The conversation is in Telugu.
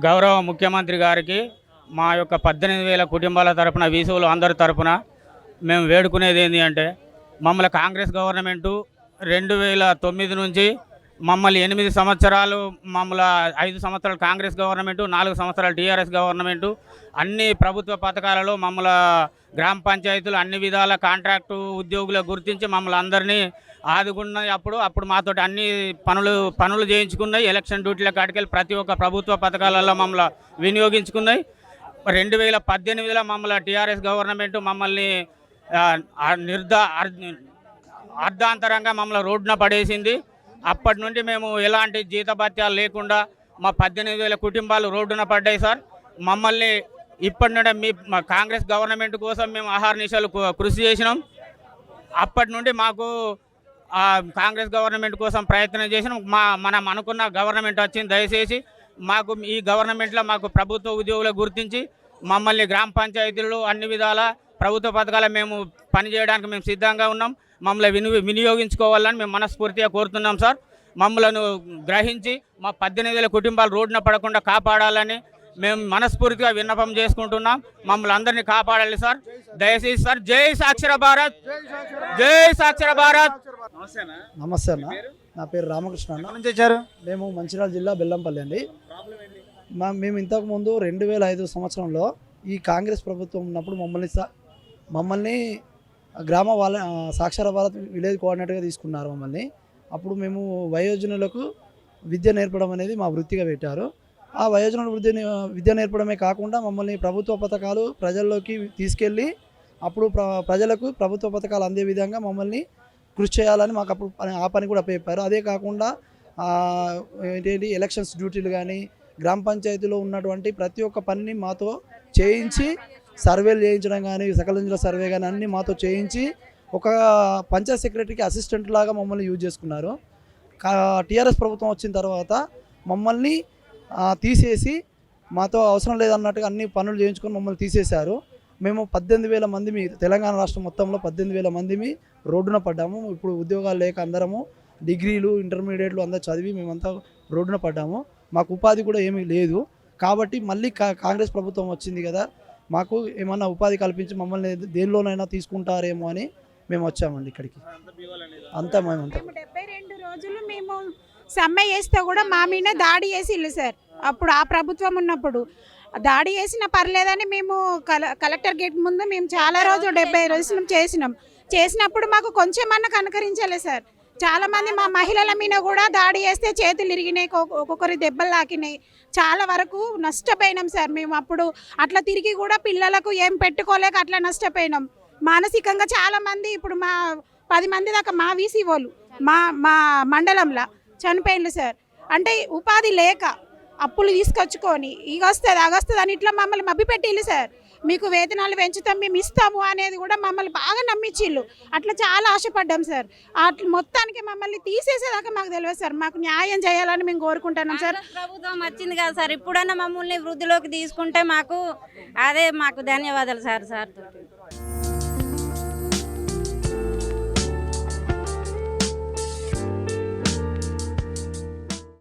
గౌరవ ముఖ్యమంత్రి గారికి మా యొక్క పద్దెనిమిది వేల కుటుంబాల తరపున వీసువులు అందరి తరపున మేము వేడుకునేది ఏంటి అంటే మమ్మల్ని కాంగ్రెస్ గవర్నమెంటు రెండు వేల తొమ్మిది నుంచి మమ్మల్ని ఎనిమిది సంవత్సరాలు మమ్మల్ని ఐదు సంవత్సరాలు కాంగ్రెస్ గవర్నమెంటు నాలుగు సంవత్సరాలు టీఆర్ఎస్ గవర్నమెంటు అన్ని ప్రభుత్వ పథకాలలో మమ్మల్ని గ్రామ పంచాయతీలు అన్ని విధాల కాంట్రాక్టు ఉద్యోగులు గుర్తించి మమ్మల్ని అందరినీ ఆదుకున్నాయి అప్పుడు అప్పుడు మాతోటి అన్ని పనులు పనులు చేయించుకున్నాయి. ఎలక్షన్ డ్యూటీల కాటికెళ్ళి ప్రతి ఒక్క ప్రభుత్వ పథకాలలో మమ్మల్ని వినియోగించుకున్నాయి. రెండు వేల పద్దెనిమిదిలో మమ్మల్ని టీఆర్ఎస్ గవర్నమెంట్ మమ్మల్ని ఆ, అర్- అర్ధాంతరంగా మమ్మల్ని రోడ్డున పడేసింది. అప్పటి నుండి మేము ఎలాంటి జీతభత్యాలు లేకుండా మా పద్దెనిమిది వేల కుటుంబాలు రోడ్డున పడ్డాయి సార్. మమ్మల్ని ఇప్పటి నుండి మీ మా కాంగ్రెస్ గవర్నమెంట్ కోసం మేము ఆహార నిశాలు కృషి చేసినాం. అప్పటి నుండి మాకు కాంగ్రెస్ గవర్నమెంట్ కోసం ప్రయత్నం చేసినాం. మా మనం అనుకున్న గవర్నమెంట్ వచ్చింది. దయచేసి మాకు ఈ గవర్నమెంట్లో మాకు ప్రభుత్వ ఉద్యోగులు గుర్తించి మమ్మల్ని గ్రామ పంచాయతీలు అన్ని విధాల ప్రభుత్వ పథకాల మేము పనిచేయడానికి మేము సిద్ధంగా ఉన్నాం. మమ్మల్ని విని వినియోగించుకోవాలని మేము మనస్ఫూర్తిగా కోరుతున్నాం సార్. మమ్మలను గ్రహించి మా పద్దెనిమిది వేల కుటుంబాలు రోడ్డున పడకుండా కాపాడాలని మేము మనస్ఫూర్తిగా విన్నపం చేసుకుంటున్నాం. మమ్మల్ని అందరినీ కాపాడాలి సార్. దయచేసి సార్ జై సాక్షర భారత్! జై సాక్షర భారత్! నమస్తే అన్న. నా పేరు రామకృష్ణ అన్న. నుంచి వచ్చారు? మేము మంచిర్యాల జిల్లా బెల్లంపల్లి అండి. మా మేము ఇంతకు ముందు రెండు వేల ఐదు సంవత్సరంలో ఈ కాంగ్రెస్ ప్రభుత్వం ఉన్నప్పుడు మమ్మల్ని మమ్మల్ని గ్రామ వాళ్ళ సాక్షర భారత్ విలేజ్ కోఆర్డినేటర్గా తీసుకున్నారు మమ్మల్ని. అప్పుడు మేము వయోజనులకు విద్య నేర్పడం అనేది మా వృత్తిగా పెట్టారు. ఆ వయోజనుల వృద్ధి విద్య నేర్పడమే కాకుండా మమ్మల్ని ప్రభుత్వ పథకాలు ప్రజల్లోకి తీసుకెళ్ళి అప్పుడు ప్ర ప్రజలకు ప్రభుత్వ పథకాలు అందే విధంగా మమ్మల్ని కృషి చేయాలని మాకు అప్పుడు ఆ పని కూడా చెప్పారు. అదే కాకుండా ఏంటి ఎలక్షన్స్ డ్యూటీలు కానీ గ్రామ పంచాయతీలో ఉన్నటువంటి ప్రతి ఒక్క పనిని మాతో చేయించి సర్వేలు చేయించడం కానీ సకలంజుల సర్వే కానీ అన్నీ మాతో చేయించి ఒక పంచాయత్ సెక్రటరీకి అసిస్టెంట్ లాగా మమ్మల్ని యూజ్ చేసుకున్నారు. టీఆర్ఎస్ ప్రభుత్వం వచ్చిన తర్వాత మమ్మల్ని తీసేసి మాతో అవసరం లేదన్నట్టుగా అన్ని పనులు చేయించుకొని మమ్మల్ని తీసేశారు. మేము పద్దెనిమిది వేల మందిమి తెలంగాణ రాష్ట్రం మొత్తంలో పద్దెనిమిది వేల మందిమి రోడ్డున పడ్డాము. ఇప్పుడు ఉద్యోగాలు లేక అందరము డిగ్రీలు ఇంటర్మీడియట్లు అందరూ చదివి మేమంతా రోడ్డున పడ్డాము. మాకు ఉపాధి కూడా ఏమీ లేదు. కాబట్టి మళ్ళీ కా- కాంగ్రెస్ ప్రభుత్వం వచ్చింది కదా మాకు ఏమన్నా ఉపాధి కల్పించి మమ్మల్ని దేనిలోనైనా తీసుకుంటారేమో అని మేము వచ్చామండి ఇక్కడికి. అంతా మేము డెబ్బై రెండు రోజులు మేము సమ్మె చేస్తే కూడా మా మీద దాడి చేసి ఇల్లు సార్. అప్పుడు ఆ ప్రభుత్వం ఉన్నప్పుడు. దాడి చేసినా పర్లేదని మేము కల కలెక్టర్ గేట్ ముందు మేము చాలా రోజులు డెబ్బై రోజులు చేసినాం. చేసినప్పుడు మాకు కొంచెం అన్న కనకరించలే సార్. చాలా మంది మా మహిళల మీద కూడా దాడి చేస్తే చేతులు ఇరిగినాయి ఒక్కొక్కరి దెబ్బలు తాకినాయి. చాలా వరకు నష్టపోయినాం సార్ మేము అప్పుడు. అట్లా తిరిగి కూడా పిల్లలకు ఏం పెట్టుకోలేక అట్లా నష్టపోయినాం. మానసికంగా చాలా మంది ఇప్పుడు మా పది మంది దాకా మా వీసీ వాళ్ళు మా మా మండలంలో చనిపోయిండ్రు సార్. అంటే ఉపాధి లేక అప్పులు తీసుకొచ్చుకొని ఇక వస్తుంది అగొస్తుంది అని ఇట్లా మమ్మల్ని మభ్యపెట్టిల్లు సార్. మీకు వేతనాలు పెంచుతాం మేము ఇస్తాము అనేది కూడా మమ్మల్ని బాగా నమ్మించిల్లు అట్లా చాలా ఆశపడ్డాం సార్. అట్లా మొత్తానికి మమ్మల్ని తీసేసేదాకా మాకు తెలియదు సార్. మాకు న్యాయం చేయాలని మేము కోరుకుంటున్నాం సార్. ప్రభుత్వం వచ్చింది కదా సార్. ఇప్పుడైనా మమ్మల్ని వృద్ధిలోకి తీసుకుంటే మాకు అదే మాకు ధన్యవాదాలు సార్ సార్